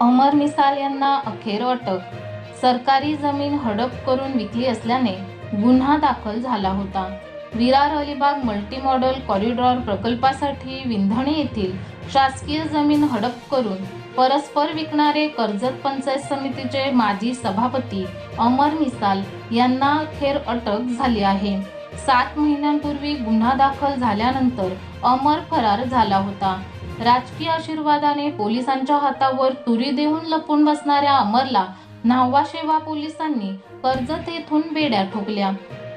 अमर मिसाल यांना अखेर अटक. सरकारी जमीन हडप करून विकली असल्याने गुन्हा दाखल झाला होता. Virar Alibag multi model corridor प्रकल्पासाठी विंधणे येथील शासकीय जमीन हडप करून परस्पर विकणारे कर्जत पंचायत समितीचे माजी सभापती अमर मिसाल यांना अखेर अटक झाली आहे. सात महिन्यांपूर्वी गुन्हा दाखल झाल्यानंतर अमर फरार झाला होता. राजकीय आशीर्वादाने पोलिसांच्या हातावर तुरी देऊन लपून बसणाऱ्या अमरला न्हावा शेवा पोलिसांनी कर्जत येथून बेड्या ठोकल्या.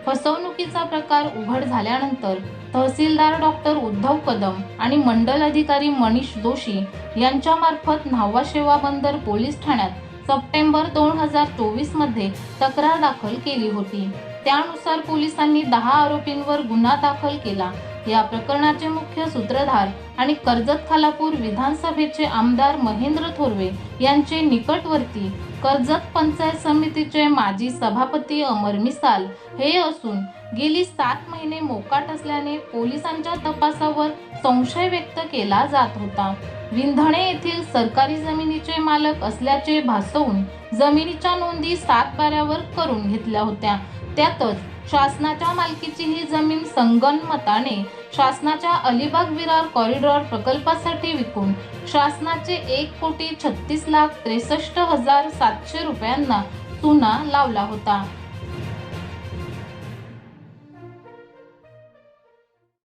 फसवणुकीचा प्रकार उघड झाल्यानंतर तहसीलदार डॉक्टर उद्धव कदम आणि मंडल अधिकारी मनीष जोशी यांच्यामार्फत न्हावा शेवा बंदर पोलीस ठाण्यात सप्टेंबर दोन हजार चोवीसमध्ये तक्रार दाखल केली होती. त्यानुसार पोलिसांनी दहा आरोपींवर गुन्हा दाखल केला. या प्रकरणाचे मुख्य सूत्रधार आणि कर्जत खालापूर विधानसभेचे आमदार महेंद्र थोरवे यांचे निकटवर्ती कर्जत पंचायत समितीचे माजी सभापती अमर मिसाल हे असून गेली सात महिने मोकाट असल्याने पोलिसांच्या तपासावर संशय व्यक्त केला जात होता. विंधणे येथील सरकारी जमिनीचे मालक असल्याचे भासवून जमिनीच्या नोंदी सात बाऱ्यावर करून घेतल्या होत्या. त्यातच शासनाच्या मालकीची ही जमीन संगनमताने शासनाच्या अलिबाग विरार कॉरिडॉर प्रकल्पासाठी विकून शासनाचे एक कोटी छत्तीस लाख त्रेसष्ट हजार सातशे रुपयांना चुना लावला होता.